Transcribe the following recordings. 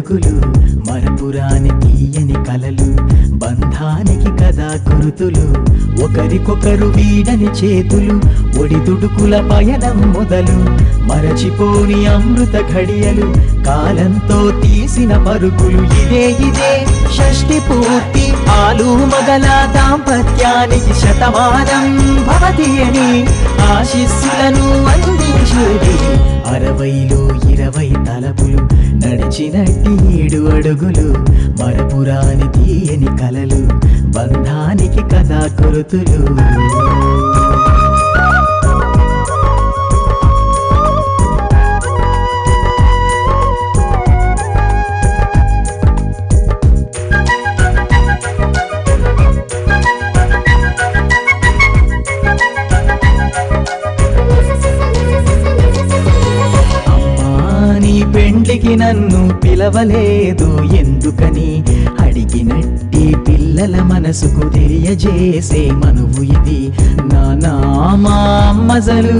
బతుకులు మరపురానికి తీయని కలలు బంధానికి కదా కురుతులు ఒకరికొకరు వీడని చేతులు ఒడిదుడుకుల పయనం మొదలు మరచిపోని అమృత ఘడియలు కాలంతో తీసిన పరుగులు ఇదే ఇదే షష్టి పూర్తి ఆలు మగల దాంపత్యానికి శతమానం భవతి అని ఆశిస్సులను అందించేది అరవైలో ఇరవై తలపులు నడిచినట్టి ఏడు అడుగులు మరపురాని తీయని కలలు బంధానికి కథా కొరుతులు. పెండ్లికి నన్ను పిలవలేదు. ఎందుకని? అడిగినట్టి పిల్లల మనసుకు తెలియజేసే మనువు ఇది. నానామా మజలు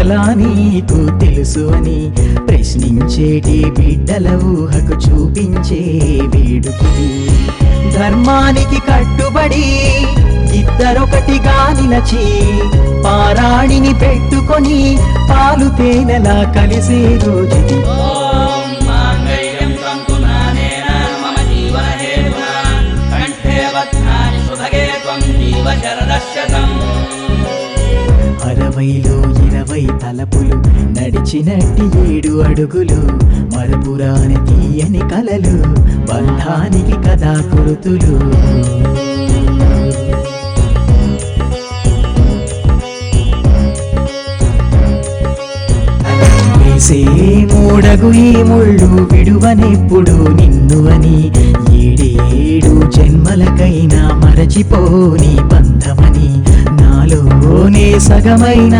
ఎలా నీకు తెలుసు అని ప్రశ్నించేటి బిడ్డల ఊహకు చూపించే వేడుకిది ధర్మానికి కట్టుబడి ఇద్దరొకటిగా నిలచి పారాణిని పెట్టుకొని పాలు తేనెలా కలిసే రోజుది అరవైలో ఇరవై తలపులు నడిచినట్టి ఏడు అడుగులు మరపురాని తీయని కలలు బంధానికి కదా కురుతులు. మూడగు ఈ ముళ్ళు విడువనిప్పుడు నిన్ను అని మరచిపోని బంధమని. నాలోనే సగమైన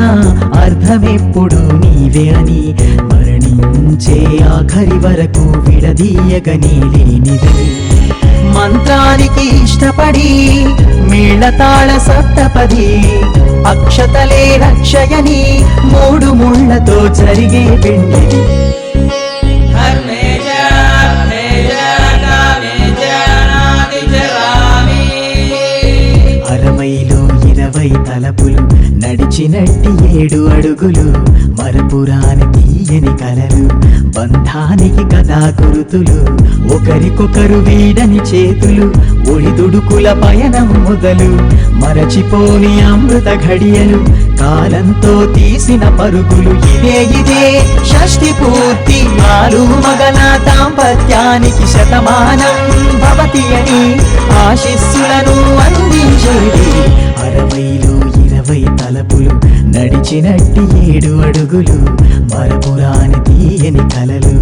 అర్థమెప్పుడు నీవే అని. మరణించే ఆఖరి వరకు విడదీయగని లేనిదని మంత్రానికి ఇష్టపడి మేళతాళ సప్తపది అక్షతలే రక్షయని మూడు ముళ్ళతో జరిగే పెండిది. ఇరవై తలపులు నడిచినట్టి ఏడు అడుగులు మరపురాని తీయని కలలు బంధానికి కథా గురుతులు ఒకరికొకరు వీడని చేతులు ఒడిదుడుకుల పయనం మొదలు మరచిపోని అమృత ఘడియలు కాలంతో తీసిన పరుగులు ఇదే ఇదే షష్టి పూర్తి ఆలు మగన దాంపత్యానికి శతమానం భవతి అని ఆశిస్సులను అందించేది. మరపులు నడిచినట్టి ఏడు అడుగులు మరపురాని తీయని కలలు.